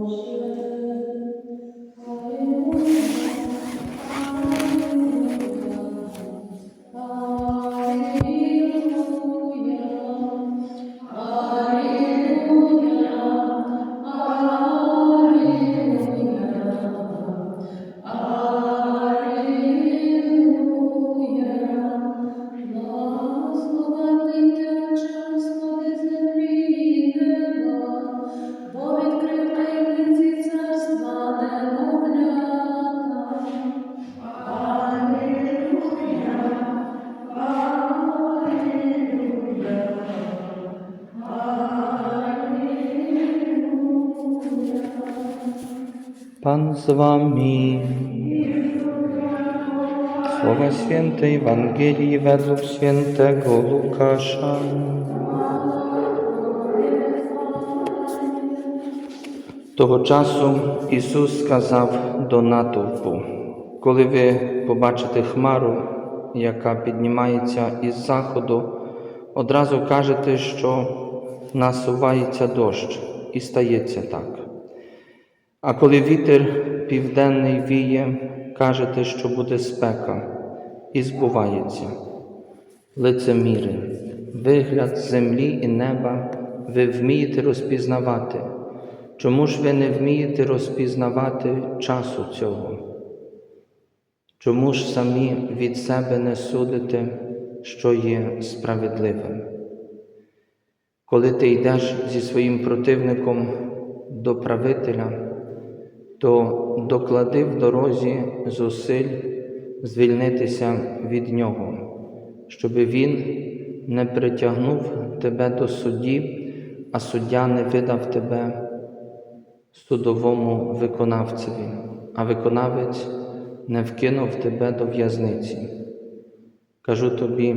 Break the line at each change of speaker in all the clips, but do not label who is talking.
Боже, Pan z wami. Słowa Świętej Ewangelii według świętego Łukasza. Того часу Ісус сказав до натовпу, коли ви побачите хмару, яка піднімається із заходу, одразу кажете, що насувається дощ, і стається так. А коли вітер південний віє, кажете, що буде спека, і збувається. Лицеміри, вигляд землі і неба ви вмієте розпізнавати. Чому ж ви не вмієте розпізнавати часу цього? Чому ж самі від себе не судите, що є справедливим? Коли ти йдеш зі своїм противником до правителя, то доклади в дорозі зусиль звільнитися від нього, щоб він не притягнув тебе до судді, а суддя не видав тебе судовому виконавцеві, а виконавець не вкинув тебе до в'язниці. Кажу тобі,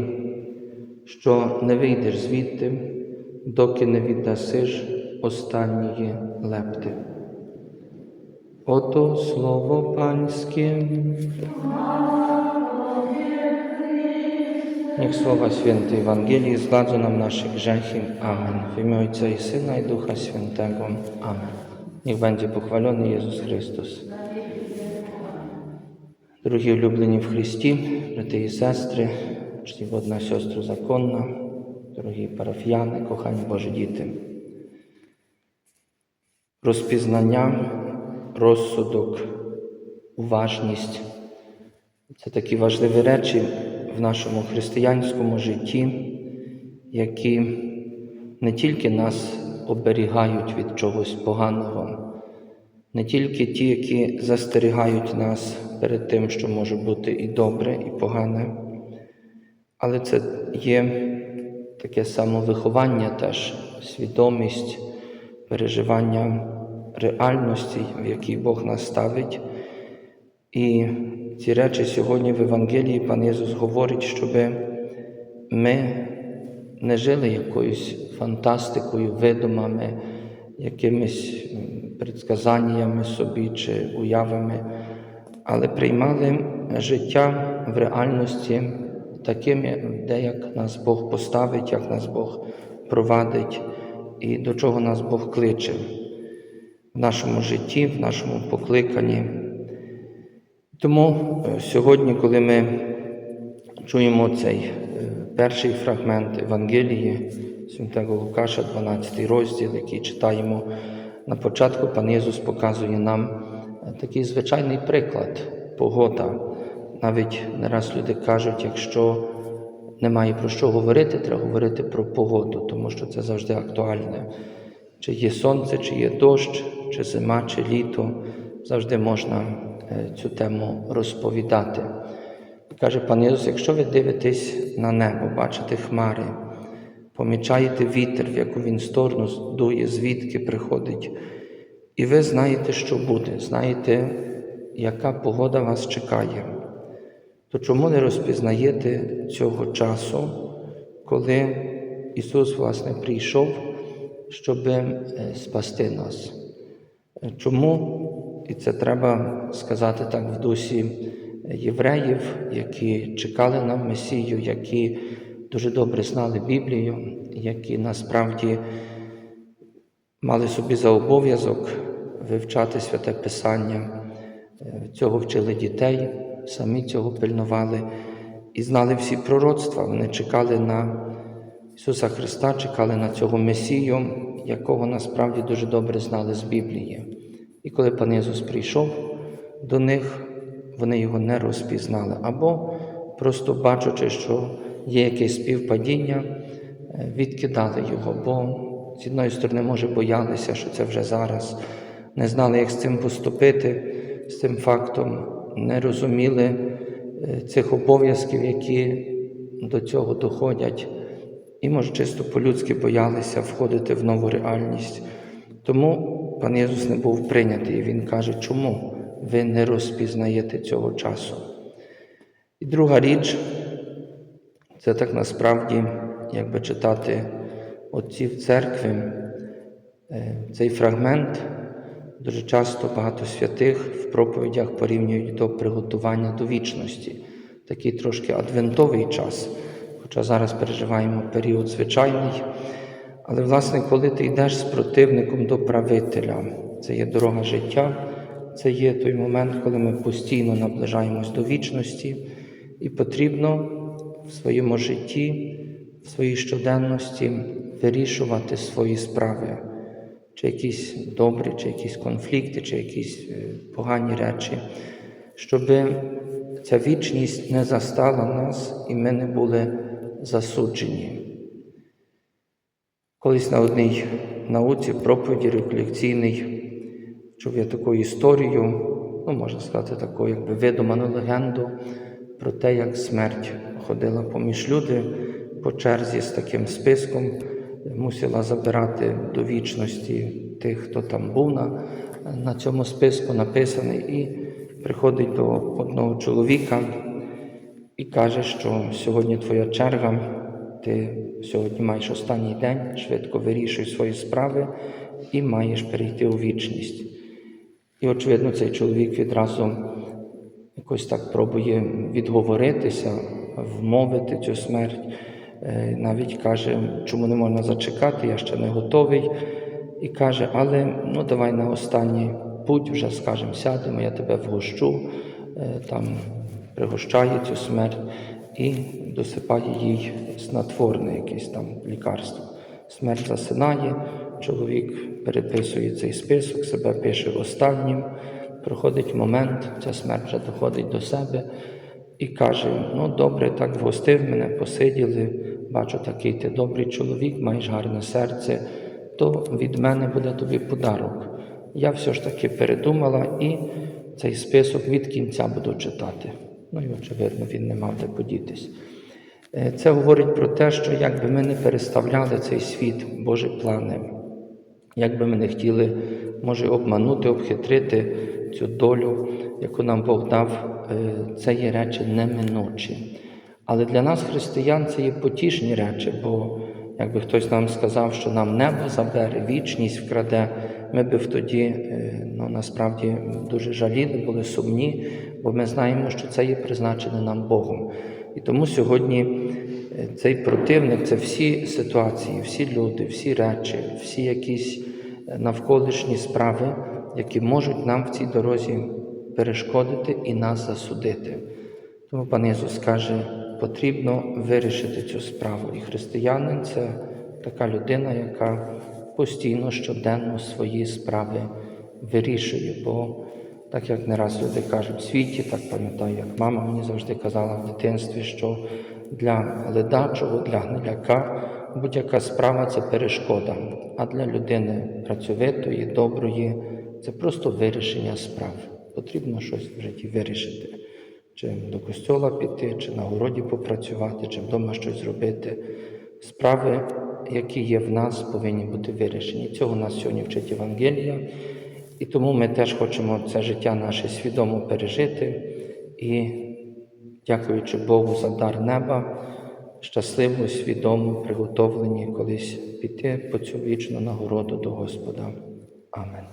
що не вийдеш звідти, доки не віддасиш останньої лепти. Ото слово панське. Niech słowa świętej Ewangelii zgładzą nam nasze grzechy. Amen. W imię Ojca i Syna i Ducha Świętego. Amen. Niech będzie pochwalony Jezus Chrystus. Дорогі улюблені в Христі, брати і сестри, чтіводна сестру законна, дорогі парафіяни, кохані Божі діти. Розпізнання, розсудок, уважність. Це такі важливі речі в нашому християнському житті, які не тільки нас оберігають від чогось поганого, не тільки ті, які застерігають нас перед тим, що може бути і добре, і погане, але це є таке самовиховання теж, свідомість, переживання реальності, в якій Бог нас ставить. І ці речі сьогодні в Євангелії пан Єсус говорить, щоб ми не жили якоюсь фантастикою, видумами, якимись предсказаннями собі чи уявами, але приймали життя в реальності таким, де як нас Бог поставить, як нас Бог провадить і до чого нас Бог кличе в нашому житті, в нашому покликанні. Тому е, сьогодні, коли ми чуємо цей е, перший фрагмент Евангелії Святого Лукаша, 12 розділ, який читаємо на початку, пан Єсус показує нам е, такий звичайний приклад, погода. Навіть не раз люди кажуть, якщо немає про що говорити, треба говорити про погоду, тому що це завжди актуальне. Чи є сонце, чи є дощ, чи зима, чи літо, завжди можна цю тему розповідати. Каже пан Ісус, якщо ви дивитесь на небо, бачите хмари, помічаєте вітер, в яку він сторону дує, звідки приходить, і ви знаєте, що буде, знаєте, яка погода вас чекає, то чому не розпізнаєте цього часу, коли Ісус, власне, прийшов, щоб спасти нас? Чому? І це треба сказати так в дусі євреїв, які чекали на Месію, які дуже добре знали Біблію, які насправді мали собі за обов'язок вивчати святе Писання, Е, цього вчили дітей, самі цього пильнували і знали всі пророцтва. Вони чекали на Ісуса Христа, чекали на цього Месію, якого насправді дуже добре знали з Біблії. І коли пан Ісус прийшов до них, вони його не розпізнали, або просто бачачи, що є якесь співпадіння, е, відкидали його, бо з одної сторони, може, боялися, що це вже зараз, не знали, як з цим поступити, з цим фактом, не розуміли е, цих обов'язків, які до цього доходять, і, може, чисто по-людськи боялися входити в нову реальність. Тому пан Ісус не був прийнятий, і Він каже, чому ви не розпізнаєте цього часу. І друга річ, це так насправді, якби читати отців церкви, е, цей фрагмент дуже часто багато святих в проповідях порівнюють до приготування до вічності, такий трошки адвентовий час, хоча зараз переживаємо період звичайний. Але, власне, коли ти йдеш з противником до правителя, це є дорога життя, це є той момент, коли ми постійно наближаємось до вічності, і потрібно в своєму житті, в своїй щоденності вирішувати свої справи, чи якісь добрі, чи якісь конфлікти, чи якісь е, погані речі, щоб ця вічність не застала нас і ми не були засуджені. Колись на одній науці, проповіді реколекційній, чув я таку історію, ну, можна сказати, таку якби видуману легенду про те, як смерть ходила поміж люди по черзі з таким списком, мусила забирати до вічності тих, хто там був на, на цьому списку написаний, і приходить до одного чоловіка і каже, що сьогодні твоя черга. Ти сьогодні маєш останній день, швидко вирішуй свої справи і маєш перейти у вічність. І, очевидно, цей чоловік відразу якось так пробує відговоритися, вмовити цю смерть. Е, Навіть каже, чому не можна зачекати, я ще не готовий. І каже, але ну давай на останній путь вже скажемо, сядемо, я тебе вгощу, Е, там пригощає цю смерть і досипає їй снотворне якесь там лікарство. Смерть засинає, чоловік переписує цей список, себе пише останнім. Проходить момент, ця смерть вже доходить до себе і каже: ну добре, так вгостив мене, посиділи, бачу, такий ти добрий чоловік, маєш гарне серце, то від мене буде тобі подарок. Я все ж таки передумала і цей список від кінця буду читати. Ну і, очевидно, він не мав де подітись. Е, Це говорить про те, що якби ми не переставляли цей світ, Божі плани, якби ми не хотіли, може, обманути, обхитрити цю долю, яку нам Бог дав, е, це є речі неминучі. Але для нас, християн, це є потішні речі, бо якби хтось нам сказав, що нам небо забере, вічність вкраде, ми би тоді е, ну, насправді дуже жаліли, були сумні, бо ми знаємо, що це є призначене нам Богом. І тому сьогодні е, цей противник це всі ситуації, всі люди, всі речі, всі якісь е, навколишні справи, які можуть нам в цій дорозі перешкодити і нас засудити. Тому пан Ісус каже, потрібно вирішити цю справу. І християнин це така людина, яка постійно щоденно свої справи вирішує. Бо так як не раз люди кажуть в світі, так пам'ятаю, як мама мені завжди казала в дитинстві, що для ледачого, для гниляка будь-яка справа це перешкода, а для людини працьовитої, доброї це просто вирішення справ. Потрібно щось в житті вирішити. Чи до костьола піти, чи на городі попрацювати, чи вдома щось зробити. Справи, які є в нас, повинні бути вирішені. Цього нас сьогодні вчить Євангелія. І тому ми теж хочемо це життя наше свідомо пережити і, дякуючи Богу за дар неба, щасливо, свідомо, приготовлені колись піти по цю вічну нагороду до Господа. Амен.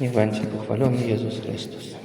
Niech похвальом Ісус Христос.